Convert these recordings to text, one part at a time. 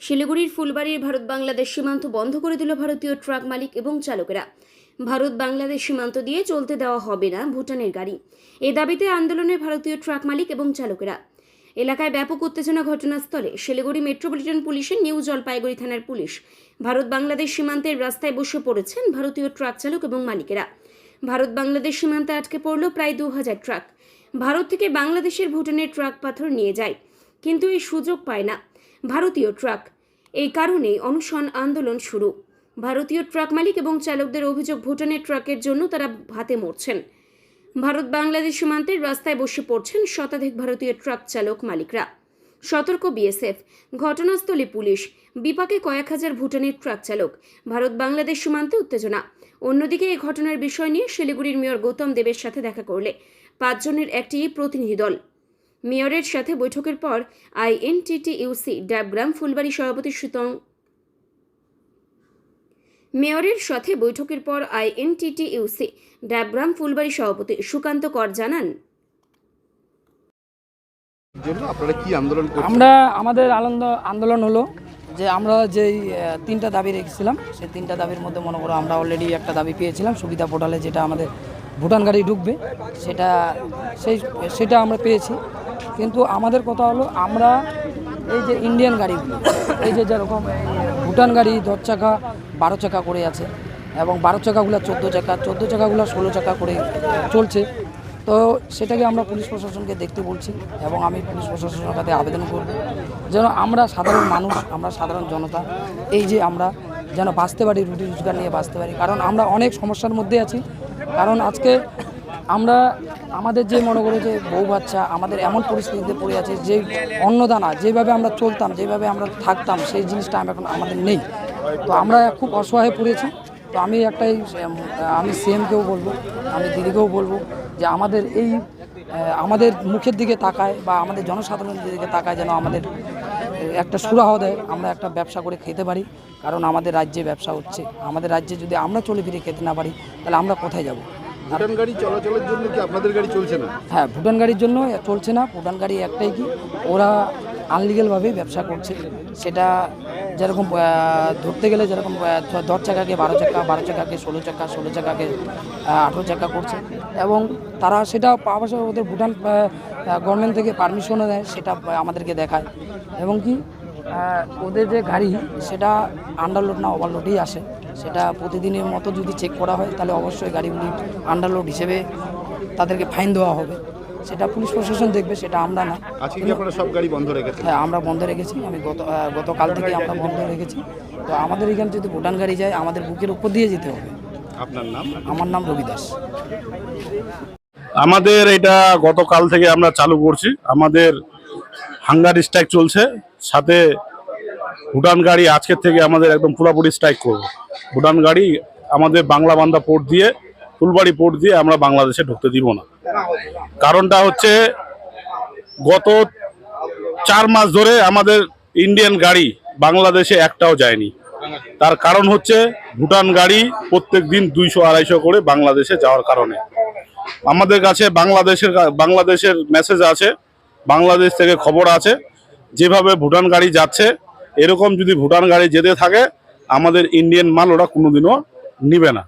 শিলিগুড়ির ফুলবাড়ির ভারত বাংলাদেশ সীমান্ত বন্ধ করে দিল ভারতীয় ট্রাক মালিক এবং চালকেরা। ভারত বাংলাদেশ সীমান্ত দিয়ে চলতে দেওয়া হবে না ভুটানের গাড়ি। এ দাবিতে আন্দোলনে ভারতীয় ট্রাক মালিক এবং চালকেরা। এলাকায় ব্যাপক উত্তেজনা ঘটনাস্থলে শিলিগুড়ি মেট্রোপলিটন পুলিশের নিউ জলপাইগুড়ি থানার পুলিশ ভারত বাংলাদেশ সীমান্তের রাস্তায় বসে পড়েছেন ভারতীয় ট্রাক চালক এবং মালিকেরা। ভারত বাংলাদেশ সীমান্তে আটকে পড়ল প্রায় দু হাজার ট্রাক। ভারত থেকে বাংলাদেশের ভুটানের ট্রাক পাথর নিয়ে যায়, কিন্তু এই সুযোগ পায় না। ভারতীয় ট্রাক। এই কারণেই অনশন আন্দোলন শুরু। ভারতীয় ট্রাক মালিক এবং চালকদের অভিযোগ, ভুটানের ট্রাকের জন্য তারা হাতে মরছেন। ভারত বাংলাদেশ সীমান্তের রাস্তায় বসে পড়ছেন শতাধিক ভারতীয় ট্রাক চালক মালিকরা। সতর্ক বিএসএফ। ঘটনাস্থলে পুলিশ। বিপাকে কয়েক হাজার ভুটানের ট্রাক চালক। ভারত বাংলাদেশ সীমান্তে উত্তেজনা। অন্যদিকে এই ঘটনার বিষয় নিয়ে শিলিগুড়ির মেয়র গৌতম দেবের সাথে দেখা করলে পাঁচজনের একটি প্রতিনিধি দল। মেয়রের সাথে বৈঠকের পর আইএনটিটিইউসি ডাবগ্রাম ফুলবাড়ি সভাপতি সুতং। মেয়রের সাথে বৈঠকের পর আইএনটিটিইউসি ডাবগ্রাম ফুলবাড়ি সভাপতি সুকান্ত কর জানান। জন্য কি আন্দোলন আমরা আমাদের আনন্দ আন্দোলন হলো যে আমরা যেই তিনটা দাবি রেখেছিলাম সেই তিনটা দাবির মধ্যে মনে করো আমরা অলরেডি একটা দাবি পেয়েছিলাম সুবিধা পোর্টালে যেটা আমাদের ভুটান গাড়ি ঢুকবে, সেটা, সেই, সেটা আমরা পেয়েছি। কিন্তু আমাদের কথা হলো, আমরা এই যে ইন্ডিয়ান গাড়িগুলো, এই যে যেরকম ভুটান গাড়ি দশ চাকা, বারো চাকা করে আছে, এবং বারো চাকাগুলো চোদ্দ চাকা, চোদ্দ চাকাগুলো ষোলো চাকা করে চলছে। তো সেটাকে আমরা পুলিশ প্রশাসনকে দেখতে বলছি, এবং আমি পুলিশ প্রশাসনের কাছে আবেদন করব, যেন আমরা সাধারণ মানুষ, আমরা সাধারণ জনতা, এই যে আমরা যেন বাঁচতে পারি, রুটি রোজগার নিয়ে বাঁচতে পারি। কারণ আমরা অনেক সমস্যার মধ্যে আছি। কারণ আজকে আমরা, আমাদের যে মনে করো যে বউ বাচ্চা, আমাদের এমন পরিস্থিতিতে পড়ে আছে যে অন্নদানা, যেভাবে আমরা চলতাম, যেভাবে আমরা থাকতাম, সেই জিনিসটা এখন আমাদের নেই। তো আমরা খুব অসহায় পড়েছি। তো আমি একটাই আমি সিএমকেও বলব, আমি দিদিকেও বলব যে আমাদের এই আমাদের মুখের দিকে তাকায় বা আমাদের জনসাধারণের দিকে তাকায় যেন আমাদের একটা সুরাহ দেয় আমরা একটা ব্যবসা করে খেতে পারি কারণ আমাদের রাজ্যে ব্যবসা হচ্ছে। আমাদের রাজ্যে যদি আমরা চলে ফিরে খেতে না পারি তাহলে আমরা কোথায় যাব? ভুটান গাড়ি চলাচলের জন্য কি আপনাদের গাড়ি চলছে না? হ্যাঁ ভুটান গাড়ির জন্য চলছে না। ভুটান গাড়ি একটাই কি ওরা আনলিগেলভাবেই ব্যবসা করছে। সেটা যেরকম ধরতে গেলে যেরকম দশ চাকাকে বারো চাকা, বারো চাকাকে ষোলো চাকা, ষোলো চাকাকে আঠেরো চাকা করছে। এবং তারা সেটা পাওয়া ওদের ভুটান গভর্নমেন্ট থেকে পারমিশনও দেয়, সেটা আমাদেরকে দেখায়। এবং কি ওদের যে গাড়ি, সেটা আন্ডারলোড না ওভারলোডেই আসে। সেটা প্রতিদিনের মতো যদি চেক করা হয়, তাহলে অবশ্যই গাড়িগুলি আন্ডারলোড হিসেবে তাদেরকে ফাইন দেওয়া হবে। সেটা পুলিশ প্রশাসন দেখবে সেটা আমরা না। আজকে কি আপনারা সব গাড়ি বন্ধ রেখেছেন? হ্যাঁ আমরা বন্ধ রেখেছি। আমি গত গতকাল থেকে আমরা বন্ধ রেখেছি। তো আমাদের এখানে যদি ভুটান গাড়ি যায় আমাদের বুকের উপর দিয়ে যেতে হবে। আপনার নাম? আমার নাম রবি দাস আমাদের এটা গতকাল থেকে আমরা চালু করছি। আমাদের হাঙ্গার স্ট্রাইক চলছে। সাথে ভুটান গাড়ি আজকের থেকে আমাদের একদম পুরোপুরি স্ট্রাইক করব। ভুটান গাড়ি আমাদের বাংলা বান্দা পোর্ট দিয়ে ফুলবাড়ি পোর্ট দিয়ে আমরা বাংলাদেশে ঢুকতে দিব না। কারণটা হচ্ছে গত চার মাস ধরে আমাদের ইন্ডিয়ান গাড়ি বাংলাদেশে একটাও যায়নি। তার কারণ হচ্ছে ভুটান গাড়ি প্রত্যেক দিন দুইশো, আড়াইশো করে বাংলাদেশে যাওয়ার কারণে। আমাদের কাছে বাংলাদেশের বাংলাদেশের মেসেজ আছে, বাংলাদেশ থেকে খবর আছে, যেভাবে ভুটান গাড়ি যাচ্ছে, এরকম যদি ভুটান গাড়ি যেতে থাকে, আমাদের ইন্ডিয়ান মাল ওরা কোনোদিনও নিবে না।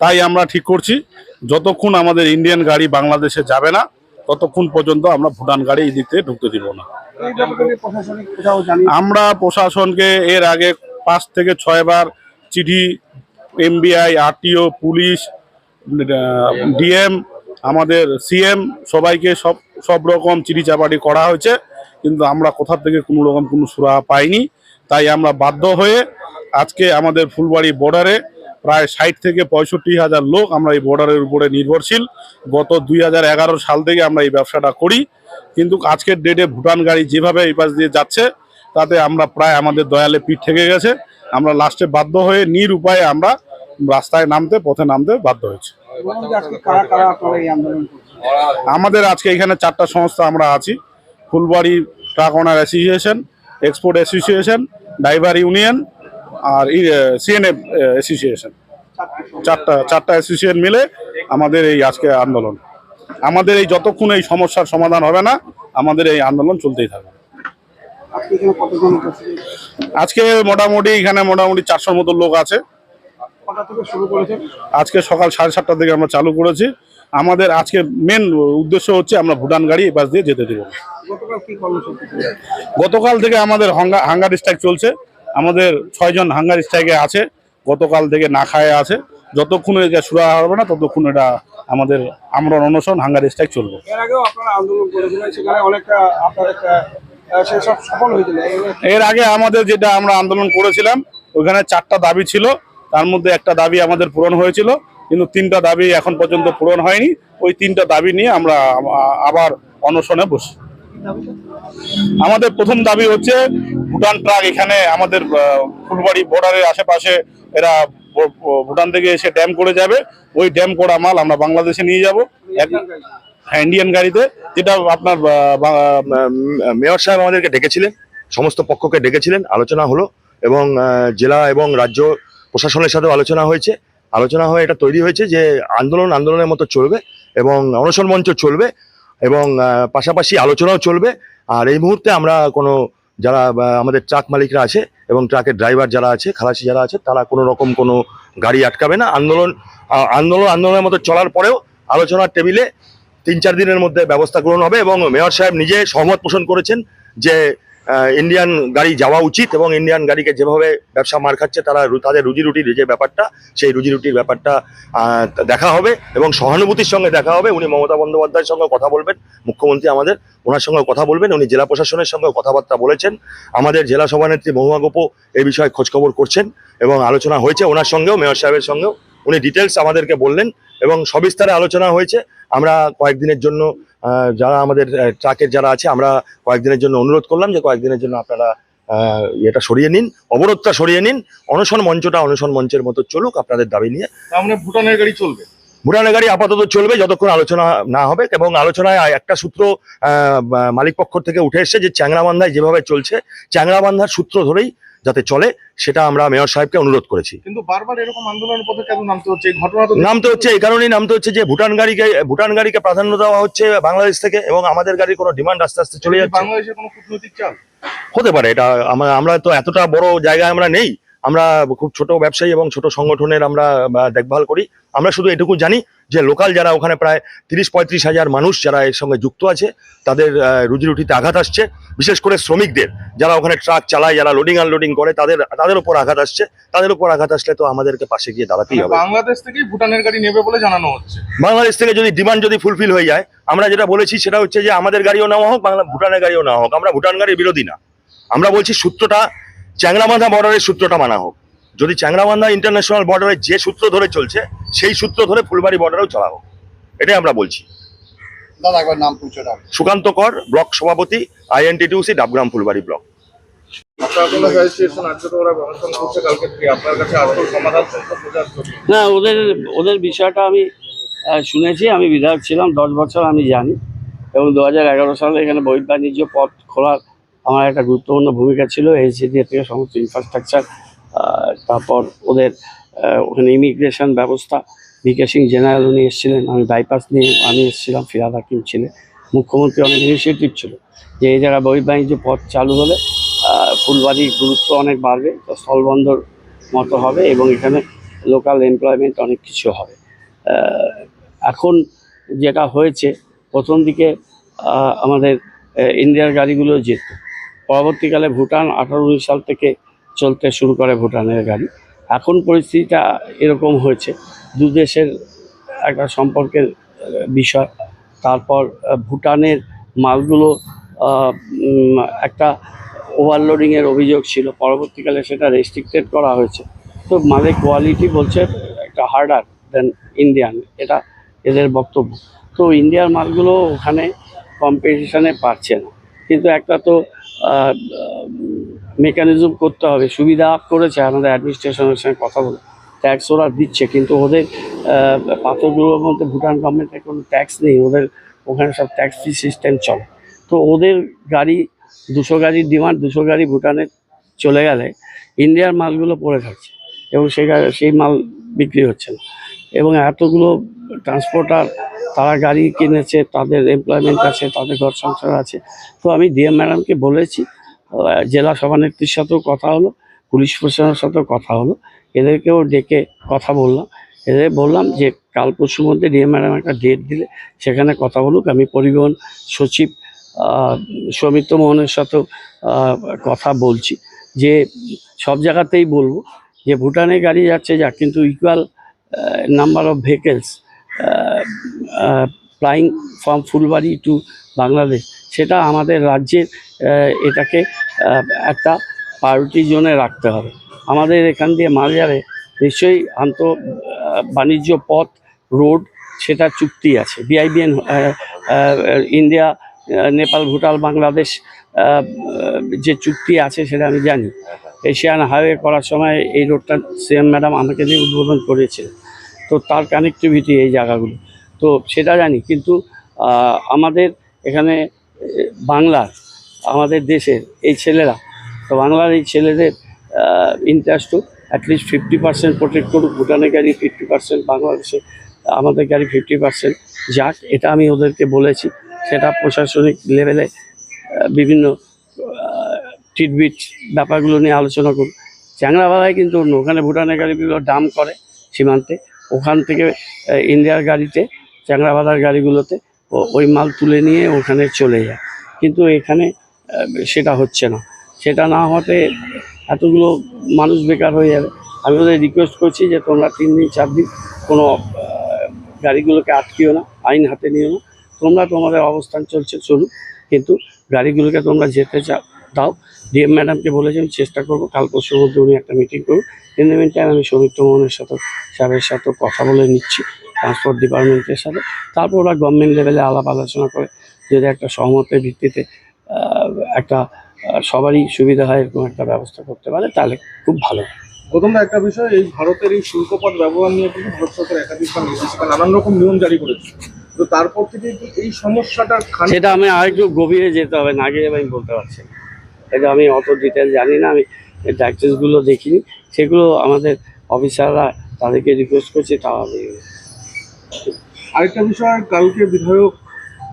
তাই আমরা ঠিক করছি, যতক্ষণ আমাদের ইন্ডিয়ান গাড়ি বাংলাদেশে যাবে না, ততক্ষণ পর্যন্ত আমরা ভুটান গাড়ি এই দিক থেকে ঢুকতে দিব না। আমরা প্রশাসনকে এর আগে পাঁচ থেকে ছয়বার চিঠি এমবিআই আরটিও পুলিশ ডিএম আমাদের সিএম সবাইকে সব সব রকম চিঠি চাপাটি করা হয়েছে, কিন্তু আমরা কোথা থেকে কোনো রকম কোনো সুরাহা পাইনি। তাই আমরা বাধ্য হয়ে আজকে আমাদের ফুলবাড়ি বর্ডারে প্রায় ষাট থেকে পঁয়ষট্টি হাজার লোক আমরা এই বর্ডারের উপরে নির্ভরশীল। গত দুই হাজার এগারো সাল থেকে আমরা এই ব্যবসাটা করি। কিন্তু আজকের ডেটে ভুটান গাড়ি যেভাবে এই পাশ দিয়ে যাচ্ছে, তাতে আমরা প্রায় আমাদের দয়ালে পিঠ থেকে গেছে। আমরা লাস্টে বাধ্য হয়ে নির উপায়ে আমরা রাস্তায় নামতে, পথে নামতে বাধ্য হয়েছি। আমাদের আজকে এখানে চারটা সংস্থা আমরা আছি। Phulbari truck owner association export association driver union আর সিএনএফ অ্যাসোসিয়েশন চারটা চারটা অ্যাসোসিয়েশন মিলে আমাদের এই আজকে আন্দোলন। আমাদের এই যতক্ষণ এই সমস্যার সমাধান হবে না, আমাদের এই আন্দোলন চলতেই থাকবে। আজকে মোটামুটি এখানে মোটামুটি চারশোর মতো লোক আছে। আজকে সকাল সাড়ে সাতটা থেকে আমরা চালু করেছি। আমাদের আজকে মেন উদ্দেশ্য হচ্ছে আমরা ভুটান গাড়ি এই পাশ দিয়ে যেতে দেবো। গতকাল থেকে আমাদের হাঙ্গা হাঙ্গার স্ট্রাইক চলছে। আমাদের ছয়জন হাঙ্গার স্ট্রাইকে আছে গতকাল থেকে না খায় আছে। যতক্ষণ এটা শুরু হবে না ততক্ষণ এটা আমাদের আমরা অনশন হাঙ্গার স্ট্রাইক চলবে। এর আগেও আপনারা আন্দোলন করেছিলেন সেখানে অনেকটা আপনার একটা সেসব সফল হয়েছিল। এর আগে আমাদের যেটা আমরা আন্দোলন করেছিলাম ওখানে চারটা দাবি ছিল। তার মধ্যে একটা দাবি আমাদের পূরণ হয়েছিল কিন্তু তিনটা দাবি এখন পর্যন্ত পূরণ হয়নি। ওই তিনটা দাবি নিয়ে আমরা আবার অনশনে বসি। আমাদের প্রথম দাবি হচ্ছে ভুটান ট্রাক এখানে আমাদের ফুলবাড়ি বর্ডারের আশেপাশে এরা ভুটান থেকে এসে ড্যাম করে যাবে। ওই ড্যাম করা মাল আমরা বাংলাদেশে নিয়ে যাব। ইন্ডিয়ান গাড়িতে। যেটা আপনার মেয়র সাহেব আমাদেরকে ডেকেছিলেন। সমস্ত পক্ষকে ডেকেছিলেন। আলোচনা হলো এবং জেলা এবং রাজ্য প্রশাসনের সাথেও আলোচনা হয়েছে। আলোচনা হয়ে এটা তৈরি হয়েছে যে আন্দোলন আন্দোলনের মতো চলবে এবং অনশন মঞ্চ চলবে। এবং পাশাপাশি আলোচনাও চলবে। আর এই মুহূর্তে আমরা কোনো যারা আমাদের ট্রাক মালিকরা আছে এবং ট্রাকের ড্রাইভার যারা আছে, খালাসি যারা আছে, তারা কোনো রকম কোনো গাড়ি আটকাবে না। আন্দোলন আন্দোলন আন্দোলনের মতো চলার পরেও আলোচনার টেবিলে তিন চার দিনের মধ্যে ব্যবস্থা গ্রহণ হবে এবং মেয়র সাহেব নিজে সহমত পোষণ করেছেন যে ইন্ডিয়ান গাড়ি যাওয়া উচিত এবং ইন্ডিয়ান গাড়িকে যেভাবে ব্যবসা মার খাচ্ছে, তারা তাদের রুজি রুটির যে ব্যাপারটা, সেই রুজি রুটির ব্যাপারটা দেখা হবে এবং সহানুভূতির সঙ্গে দেখা হবে। উনি মমতা বন্দ্যোপাধ্যায়ের সঙ্গে কথা বলবেন, মুখ্যমন্ত্রী আমাদের ওনার সঙ্গে কথা বলবেন, উনি জেলা প্রশাসনের সঙ্গে কথাবার্তা বলেছেন। আমাদের জেলা সভানেত্রী মহুয়া গোপো এই বিষয়ে খোঁজখবর করছেন এবং আলোচনা হয়েছে ওনার সঙ্গেও, মেয়র সাহেবের সঙ্গেও। উনি ডিটেলস আমাদেরকে বললেন এবং সবিস্তারে আলোচনা হয়েছে। আমরা কয়েকদিনের জন্য যারা আমাদের ট্রাকের যারা আছে আমরা কয়েকদিনের জন্য অনুরোধ করলাম যে কয়েকদিনের জন্য আপনারা এটা সরিয়ে নিন অবরোধটা সরিয়ে নিন। অনশন মঞ্চটা অনশন মঞ্চের মতো চলুক আপনাদের দাবি নিয়ে। আমরা ভুটানের গাড়ি চলবে? ভুটানের গাড়ি আপাতত চলবে যতক্ষণ আলোচনা না হবে এবং আলোচনায় একটা সূত্র মালিক পক্ষ থেকে উঠে এসেছে যে চ্যাংরাবান্ধায় যেভাবে চলছে চ্যাংরাবান্ধার সূত্র ধরেই যাতে চলে সেটা আমরা মেয়র সাহেবকে অনুরোধ করেছি। কিন্তু বারবার এরকম আন্দোলনের পথে কেন নামতে হচ্ছে? এই ঘটনা তো নামতে হচ্ছে এই কারণেই নামতে হচ্ছে যে ভুটান গাড়িকে ভুটান গাড়িকে প্রাধান্য দেওয়া হচ্ছে বাংলাদেশ থেকে এবং আমাদের গাড়ির কোনো ডিমান্ড আস্তে আস্তে চলে যাচ্ছে। বাংলাদেশের কোনো কূটনৈতিক চাল? হতে পারে এটা আমরা আমরা তো এতটা বড় জায়গায় আমরা নেই। আমরা খুব ছোট ব্যবসায়ী এবং ছোট সংগঠনের আমরা দেখভাল করি। আমরা শুধু এটুকু জানি যে লোকাল যারা ওখানে প্রায় তিরিশ পঁয়ত্রিশ হাজার মানুষ যারা এর সঙ্গে যুক্ত আছে তাদের আহ, রুজি রুটিতে আঘাত আসছে। বিশেষ করে শ্রমিকদের যারা ওখানে ট্রাক চালায় যারা লোডিং আনলোডিং করে তাদের তাদের উপর আঘাত আসছে। তাদের উপর আঘাত আসলে তো আমাদেরকে পাশে গিয়ে দাঁড়াতেই হবে। বাংলাদেশ থেকেই ভুটানের গাড়ি নেবে বলে জানানো হচ্ছে। বাংলাদেশ থেকে যদি ডিমান্ড যদি ফুলফিল হয়ে যায় আমরা যেটা বলেছি সেটা হচ্ছে যে আমাদের গাড়িও নেওয়া হোক বাংলা ভুটানের গাড়িও নেওয়া হোক আমরা ভুটান গাড়ির বিরোধী না। আমরা বলছি সূত্রটা চ্যাংরাবান্ধা বর্ডারের সূত্রটা মানা হোক। যদি চ্যাংরাবান্ধা ইন্টারন্যাশনাল বর্ডারে যে সূত্র ধরে চলছে সেই সূত্র ধরে ফুলবাড়ি বর্ডারেও চলা হোক। এটাই আমরা বলছি। দাদা একবার নাম পরিচয় সুকান্ত কর ব্লক সভাপতি আইএনটিটিউসি ডাবগ্রাম ফুলবাড়ি ব্লক। না ওদের ওদের বিষয়টা আমি শুনেছি আমি বিধায়ক ছিলাম দশ বছর আমি জানি। এবং দু হাজার এগারো সালে এখানে বহির্বাণিজ্য পথ খোলার আমার একটা গুরুত্বপূর্ণ ভূমিকা ছিল এইচডিএ থেকে সমস্ত ইনফ্রাস্ট্রাকচার তারপর ওদের ওখানে ইমিগ্রেশন ব্যবস্থা, ভিকে সিং জেনারেল উনি এসেছিলেন, আমি বাইপাস নিয়ে, আমি এসেছিলাম, ফিরাদ হাকিম ছিলেন। মুখ্যমন্ত্রী অনেক ইনিশিয়েটিভ ছিল। যে এই জায়গায় বহির্বাণিজ্য পথ চালু হলে ফুলবাড়ির গুরুত্ব অনেক বাড়বে স্থলবন্দর মতো হবে এবং এখানে লোকাল এমপ্লয়মেন্ট অনেক কিছু হবে। এখন যেটা হয়েছে, প্রথম দিকে আমাদের ইন্ডিয়ার গাড়িগুলো যেত। পরবর্তীকালে ভুটান আঠারো সাল থেকে চলতে শুরু করে ভুটানের গাড়ি। এখন পরিস্থিতিটা এরকম হয়েছে, দু দেশের একটা সম্পর্কের বিষয়। তারপর ভুটানের মালগুলো একটা ওভারলোডিংয়ের অভিযোগ ছিল, পরবর্তীকালে সেটা রেস্ট্রিক্টেড করা হয়েছে। তো মালের কোয়ালিটি বলছে একটা হার্ডার দেন ইন্ডিয়ান এটা এদের বক্তব্য। তো ইন্ডিয়ার মালগুলো ওখানে কম্পিটিশানে পারছে না। কিন্তু একটা তো মেকানিজম করতে হবে। সুবিধা করেছে আমাদের অ্যাডমিনিস্ট্রেশনের সঙ্গে কথা বলে। ট্যাক্স ওরা দিচ্ছে, কিন্তু ওদের পাথরগুলোর মধ্যে ভুটান গভর্নমেন্টের কোনো ট্যাক্স নেই। ওদের ওখানে সব ট্যাক্স ফ্রি সিস্টেম চলে। তো ওদের গাড়ি, দুশো গাড়ির ডিমান্ড দুশো গাড়ি ভুটানে চলে গেলে ইন্ডিয়ার মালগুলো পড়ে থাকছে এবং সেই সেই মাল বিক্রি হচ্ছে না। এবং এতগুলো ট্রান্সপোর্টার তারা গাড়ি কিনেছে, তাদের এমপ্লয়মেন্ট আছে, তাদের ঘর সংসার আছে। তো আমি ডিএম ম্যাডামকে বলেছি জেলা সভানেত্রীর সাথেও কথা হলো, পুলিশ প্রশাসনের সাথেও কথা হলো। এদেরকেও ডেকে কথা বললাম। এদের বললাম যে, কাল পরশুর মধ্যে ডিএম ম্যাডাম একটা ডেট দিলে সেখানে কথা বলুক। আমি পরিবহন সচিব সৌমিত্র মোহনের সাথেও কথা বলছি। যে, সব জায়গাতেই বলব যে, ভুটানে গাড়ি যাচ্ছে যা কিন্তু equal number of vehicles flying from Phulbari to Bangladesh. সেটা আমাদের রাজ্যের এটাকে একটা প্রায়োরিটি জোনে রাখতে হবে। আমাদের এখান দিয়ে মাল যাবে নিশ্চয়ই আন্ত বাণিজ্য পথ রোড সেটা চুক্তি আছে। বিআইবিএন ইন্ডিয়া নেপাল ভুটান বাংলাদেশ যে চুক্তি আছে সেটা আমি জানি। এশিয়ান হাইওয়ে করার সময় এই রোডটা সিএম ম্যাডাম আমাকে দিয়ে উদ্বোধন করেছিলেন তো তার কানেক্টিভিটি এই জায়গাগুলো। তো সেটা জানি, কিন্তু আমাদের এখানে বাংলার, আমাদের দেশের এই ছেলেরা, তো বাংলার এই ছেলেদের ইন্টারেস্টও at least fifty percent protect করুক, ভুটানের গাড়ি ফিফটি পার্সেন্ট বাংলাদেশে আমাদের গাড়ি ফিফটি পার্সেন্ট যাক, এটা আমি ওদেরকে বলেছি। সেটা প্রশাসনিক লেভেলে বিভিন্ন ট্রিটবিট ব্যাপারগুলো নিয়ে আলোচনা করুন চ্যাংরাবালায় কিন্তু অন্য ওখানে ভুটানের গাড়িগুলো ডাম করে সীমান্তে, ওখান থেকে ইন্ডিয়ার গাড়িতে চ্যাংরাবালার গাড়িগুলোতে ওই মাল তুলে নিয়ে ওখানে চলে যায়। কিন্তু এখানে সেটা হচ্ছে না। সেটা না হতে এতগুলো মানুষ বেকার হয়ে যাবে। আমি ওদের রিকোয়েস্ট করছি যে তোমরা তিন দিন, চার দিন কোনো গাড়িগুলোকে আটকিও না, আইন হাতে নিও না। তোমরা তোমাদের অবস্থান চলছে, চলুক। কিন্তু গাড়িগুলোকে তোমরা যেতে চাও, দাও। ডিএম ম্যাডামকে বলেছি আমি চেষ্টা করব, কাল পরশুর মধ্যে উনি একটা মিটিং করুন ইন দ্য মিনটাইম আমি সৌমিত্র মোহনের সাথে সাহেবের সাথে কথা বলে নিচ্ছি। ট্রান্সপোর্ট ডিপার্টমেন্টের সাথে। তারপর ওরা গভর্নমেন্ট লেভেলে আলাপ আলোচনা করে যদি একটা সহমতের ভিত্তিতে একটা সবারই সুবিধা হয় এরকম একটা ব্যবস্থা করতে পারে তাহলে খুব ভালো হয়। প্রথম একটা বিষয় এই ভারতের এই শুল্কপথ ব্যবহার নিয়ে কিন্তু ভারত সরকার একাধিকবার নির্দেশিকা নানান রকম নিয়ম জারি করেছে। তো তারপর থেকে কি এই সমস্যাটার খান সেটা আমি আরেকটু গভীরে যেতে হবে না গিয়ে আমি বলতে পারছি এটা আমি অত ডিটেল জানি না আমি ডাক্তারসগুলো দেখিনি। সেগুলো আমাদের অফিসাররা তাদেরকে রিকোয়েস্ট করছে তাও আমি আরেকটা বিষয় কালকে বিধায়ক